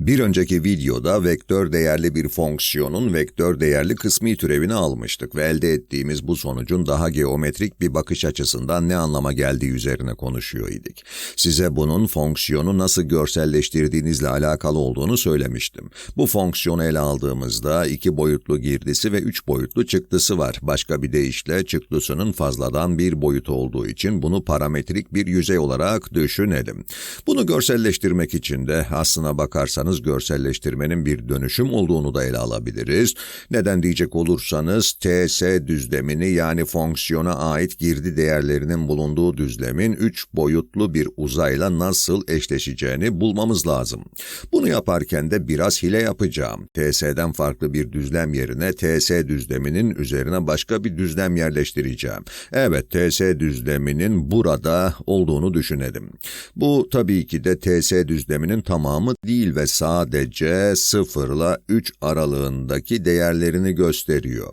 Bir önceki videoda vektör değerli bir fonksiyonun vektör değerli kısmi türevini almıştık ve elde ettiğimiz bu sonucun daha geometrik bir bakış açısından ne anlama geldiği üzerine konuşuyor idik. Size bunun fonksiyonu nasıl görselleştirdiğinizle alakalı olduğunu söylemiştim. Bu fonksiyonu ele aldığımızda iki boyutlu girdisi ve üç boyutlu çıktısı var. Başka bir deyişle çıktısının fazladan bir boyut olduğu için bunu parametrik bir yüzey olarak düşünelim. Bunu görselleştirmek için de aslına bakarsanız görselleştirmenin bir dönüşüm olduğunu da ele alabiliriz. Neden diyecek olursanız TS düzlemini yani fonksiyona ait girdi değerlerinin bulunduğu düzlemin üç boyutlu bir uzayla nasıl eşleşeceğini bulmamız lazım. Bunu yaparken de biraz hile yapacağım. TS'den farklı bir düzlem yerine TS düzleminin üzerine başka bir düzlem yerleştireceğim. Evet TS düzleminin burada olduğunu düşünelim. Bu tabii ki de TS düzleminin tamamı değil ve sadece 0 ile 3 aralığındaki değerlerini gösteriyor.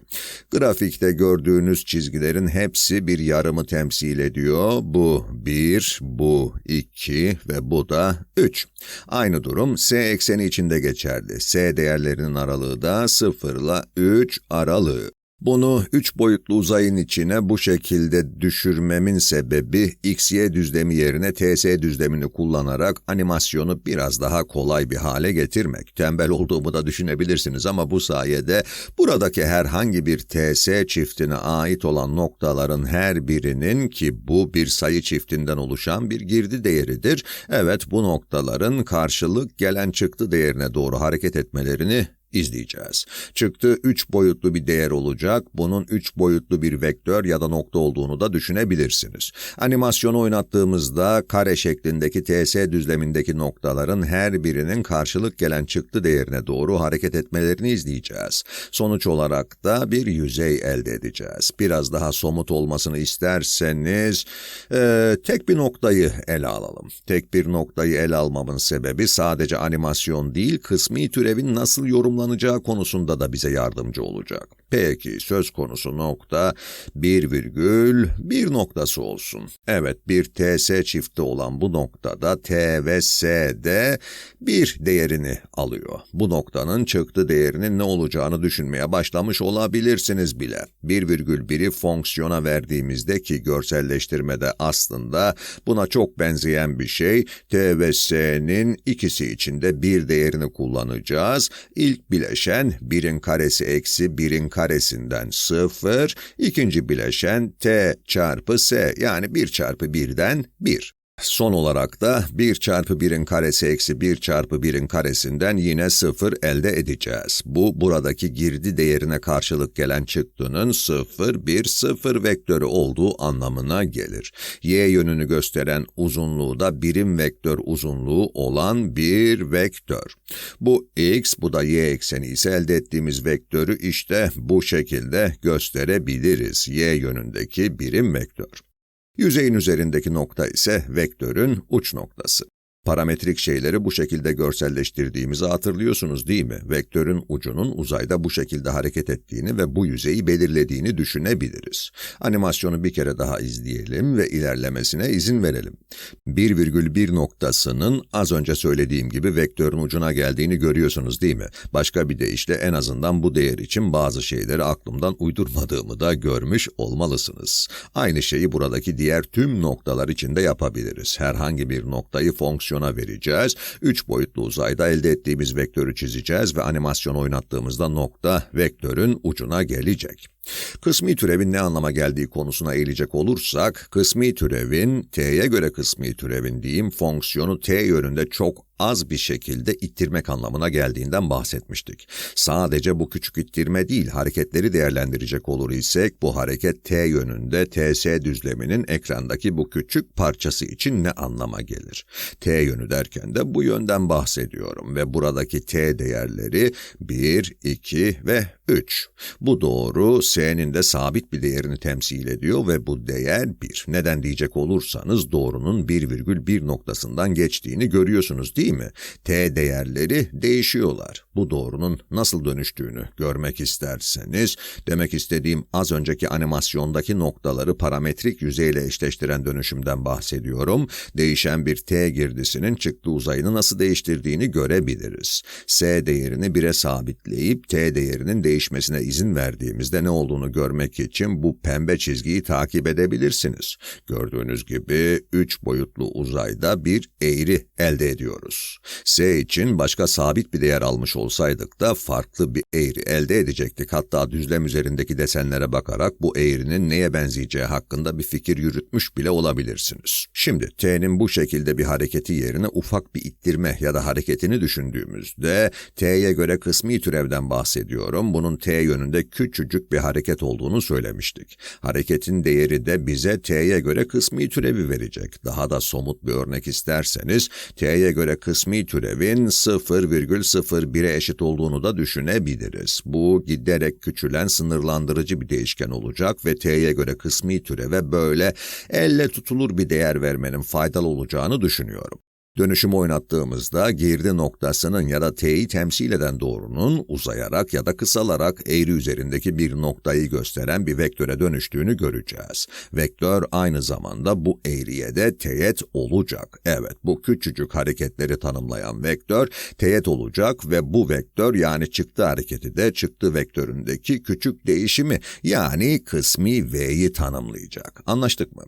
Grafikte gördüğünüz çizgilerin hepsi bir yarımı temsil ediyor. Bu 1, bu 2 ve bu da 3. Aynı durum S ekseni içinde geçerli. S değerlerinin aralığı da 0 ile 3 aralığı. Bunu üç boyutlu uzayın içine bu şekilde düşürmemin sebebi XY düzlemi yerine TS düzlemini kullanarak animasyonu biraz daha kolay bir hale getirmek. Tembel olduğumu da düşünebilirsiniz ama bu sayede buradaki herhangi bir TS çiftine ait olan noktaların her birinin ki bu bir sayı çiftinden oluşan bir girdi değeridir. Evet bu noktaların karşılık gelen çıktı değerine doğru hareket etmelerini izleyeceğiz. Çıktı 3 boyutlu bir değer olacak. Bunun 3 boyutlu bir vektör ya da nokta olduğunu da düşünebilirsiniz. Animasyonu oynattığımızda kare şeklindeki TS düzlemindeki noktaların her birinin karşılık gelen çıktı değerine doğru hareket etmelerini izleyeceğiz. Sonuç olarak da bir yüzey elde edeceğiz. Biraz daha somut olmasını isterseniz e, tek bir noktayı ele alalım. Tek bir noktayı ele almamın sebebi sadece animasyon değil, kısmi türevin nasıl yorumlanacağını yorumlanacağı konusunda da bize yardımcı olacak. Peki söz konusu nokta bir virgül bir noktası olsun. Evet bir TS çifti olan bu noktada T ve S'de bir değerini alıyor. Bu noktanın çıktı değerinin ne olacağını düşünmeye başlamış olabilirsiniz bile. Bir virgül biri fonksiyona verdiğimizde ki görselleştirmede aslında buna çok benzeyen bir şey. T ve S'nin ikisi içinde bir değerini kullanacağız. İlk bileşen birin karesi eksi birin karesinden 0, ikinci bileşen t çarpı s yani 1 çarpı 1'den 1. Son olarak da 1 çarpı 1'in karesi eksi 1 çarpı 1'in karesinden yine 0 elde edeceğiz. Bu buradaki girdi değerine karşılık gelen çıktının 0, 1, 0 vektörü olduğu anlamına gelir. Y yönünü gösteren uzunluğu da birim vektör uzunluğu olan bir vektör. Bu x, bu da y ekseni ise elde ettiğimiz vektörü işte bu şekilde gösterebiliriz. Y yönündeki birim vektör. Yüzeyin üzerindeki nokta ise vektörün uç noktası. Parametrik şeyleri bu şekilde görselleştirdiğimizi hatırlıyorsunuz değil mi? Vektörün ucunun uzayda bu şekilde hareket ettiğini ve bu yüzeyi belirlediğini düşünebiliriz. Animasyonu bir kere daha izleyelim ve ilerlemesine izin verelim. 1,1 noktasının az önce söylediğim gibi vektörün ucuna geldiğini görüyorsunuz değil mi? Başka bir deyişle en azından bu değer için bazı şeyleri aklımdan uydurmadığımı da görmüş olmalısınız. Aynı şeyi buradaki diğer tüm noktalar için de yapabiliriz. Herhangi bir noktayı fonksiyon animasyona vereceğiz. Üç boyutlu uzayda elde ettiğimiz vektörü çizeceğiz ve animasyon oynattığımızda nokta vektörün ucuna gelecek. Kısmi türevin ne anlama geldiği konusuna eğilecek olursak, kısmi türevin, t'ye göre kısmi türevin diyeyim, fonksiyonu t yönünde çok az bir şekilde ittirmek anlamına geldiğinden bahsetmiştik. Sadece bu küçük ittirme değil, hareketleri değerlendirecek olur isek, bu hareket t yönünde ts düzleminin ekrandaki bu küçük parçası için ne anlama gelir? t yönü derken de bu yönden bahsediyorum ve buradaki t değerleri 1, 2 ve 3. Bu doğru S'nin de sabit bir değerini temsil ediyor ve bu değer 1. Neden diyecek olursanız doğrunun 1,1 noktasından geçtiğini görüyorsunuz değil mi? T değerleri değişiyorlar. Bu doğrunun nasıl dönüştüğünü görmek isterseniz, demek istediğim az önceki animasyondaki noktaları parametrik yüzeyle eşleştiren dönüşümden bahsediyorum. Değişen bir T girdisinin çıktı uzayını nasıl değiştirdiğini görebiliriz. S değerini 1'e sabitleyip T değerinin değişmesine izin verdiğimizde ne olduğunu görmek için bu pembe çizgiyi takip edebilirsiniz. Gördüğünüz gibi 3 boyutlu uzayda bir eğri elde ediyoruz. S için başka sabit bir değer almış olsaydık da farklı bir eğri elde edecektik. Hatta düzlem üzerindeki desenlere bakarak bu eğrinin neye benzeyeceği hakkında bir fikir yürütmüş bile olabilirsiniz. Şimdi T'nin bu şekilde bir hareketi yerine ufak bir ittirme ya da hareketini düşündüğümüzde T'ye göre kısmi türevden bahsediyorum. Bunun T yönünde küçücük bir hareket olduğunu söylemiştik. Hareketin değeri de bize T'ye göre kısmi türevi verecek. Daha da somut bir örnek isterseniz T'ye göre kısmi türevin 0,01'e eşit olduğunu da düşünebiliriz. Bu giderek küçülen sınırlandırıcı bir değişken olacak ve T'ye göre kısmi türeve böyle elle tutulur bir değer vermenin faydalı olacağını düşünüyorum. Dönüşüm oynattığımızda girdi noktasının ya da t'yi temsil eden doğrunun uzayarak ya da kısalarak eğri üzerindeki bir noktayı gösteren bir vektöre dönüştüğünü göreceğiz. Vektör aynı zamanda bu eğriye de teğet olacak. Evet bu küçücük hareketleri tanımlayan vektör teğet olacak ve bu vektör yani çıktı hareketi de çıktı vektöründeki küçük değişimi yani kısmi v'yi tanımlayacak. Anlaştık mı?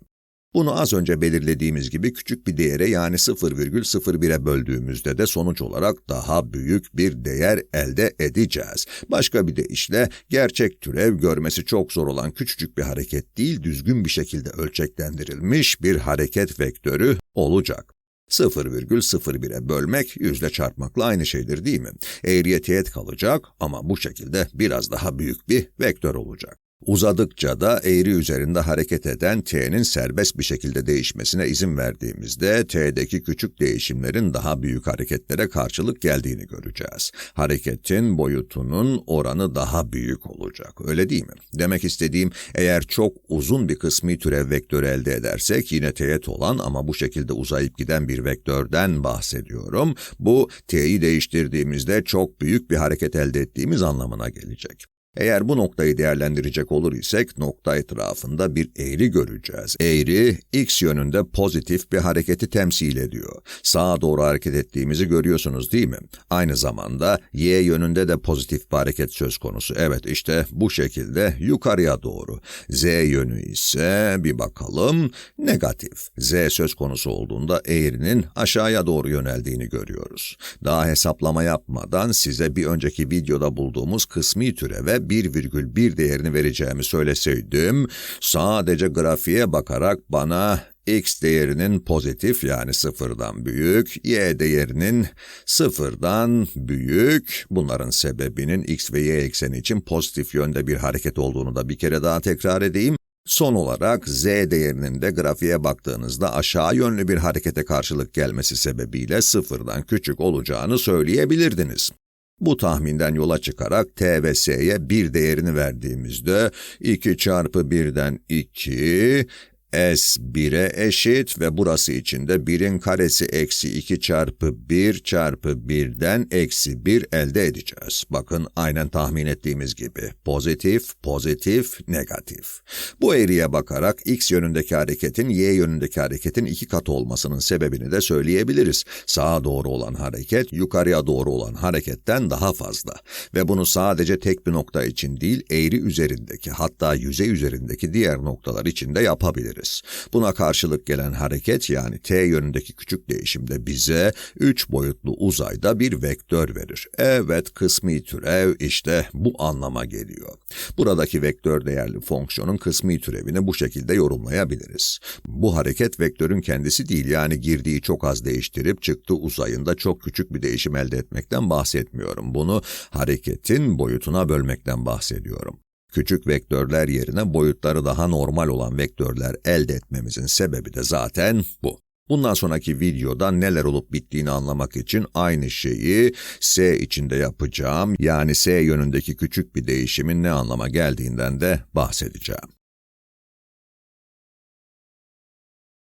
Bunu az önce belirlediğimiz gibi küçük bir değere yani 0,01'e böldüğümüzde de sonuç olarak daha büyük bir değer elde edeceğiz. Başka bir deyişle gerçek türev görmesi çok zor olan küçücük bir hareket değil, düzgün bir şekilde ölçeklendirilmiş bir hareket vektörü olacak. 0,01'e bölmek yüzle çarpmakla aynı şeydir değil mi? Eğriye teğet kalacak ama bu şekilde biraz daha büyük bir vektör olacak. Uzadıkça da eğri üzerinde hareket eden t'nin serbest bir şekilde değişmesine izin verdiğimizde t'deki küçük değişimlerin daha büyük hareketlere karşılık geldiğini göreceğiz. Hareketin boyutunun oranı daha büyük olacak. Öyle değil mi? Demek istediğim eğer çok uzun bir kısmi türev vektörü elde edersek yine teğet olan ama bu şekilde uzayıp giden bir vektörden bahsediyorum. Bu t'yi değiştirdiğimizde çok büyük bir hareket elde ettiğimiz anlamına gelecek. Eğer bu noktayı değerlendirecek olur isek nokta etrafında bir eğri göreceğiz. Eğri x yönünde pozitif bir hareketi temsil ediyor. Sağa doğru hareket ettiğimizi görüyorsunuz değil mi? Aynı zamanda y yönünde de pozitif bir hareket söz konusu. Evet işte bu şekilde yukarıya doğru. Z yönü ise bir bakalım negatif. Z söz konusu olduğunda eğrinin aşağıya doğru yöneldiğini görüyoruz. Daha hesaplama yapmadan size bir önceki videoda bulduğumuz kısmi türeve 1,1 değerini vereceğimi söyleseydim, sadece grafiğe bakarak bana x değerinin pozitif yani sıfırdan büyük, y değerinin sıfırdan büyük. Bunların sebebinin x ve y ekseni için pozitif yönde bir hareket olduğunu da bir kere daha tekrar edeyim. Son olarak z değerinin de grafiğe baktığınızda aşağı yönlü bir harekete karşılık gelmesi sebebiyle sıfırdan küçük olacağını söyleyebilirdiniz. Bu tahminden yola çıkarak t ve s'ye bir değerini verdiğimizde 2 çarpı 1'den 2, S 1'e eşit ve burası için de 1'in karesi eksi 2 çarpı 1 çarpı 1'den eksi 1 elde edeceğiz. Bakın aynen tahmin ettiğimiz gibi. Pozitif, pozitif, negatif. Bu eğriye bakarak x yönündeki hareketin y yönündeki hareketin iki katı olmasının sebebini de söyleyebiliriz. Sağa doğru olan hareket yukarıya doğru olan hareketten daha fazla. Ve bunu sadece tek bir nokta için değil eğri üzerindeki hatta yüzey üzerindeki diğer noktalar için de yapabiliriz diyebiliriz. Buna karşılık gelen hareket yani t yönündeki küçük değişimde bize 3 boyutlu uzayda bir vektör verir. Evet kısmi türev işte bu anlama geliyor. Buradaki vektör değerli fonksiyonun kısmi türevini bu şekilde yorumlayabiliriz. Bu hareket vektörün kendisi değil yani girdiği çok az değiştirip çıktığı uzayında çok küçük bir değişim elde etmekten bahsetmiyorum. Bunu hareketin boyutuna bölmekten bahsediyorum. Küçük vektörler yerine boyutları daha normal olan vektörler elde etmemizin sebebi de zaten bu. Bundan sonraki videoda neler olup bittiğini anlamak için aynı şeyi S içinde yapacağım. Yani S yönündeki küçük bir değişimin ne anlama geldiğinden de bahsedeceğim.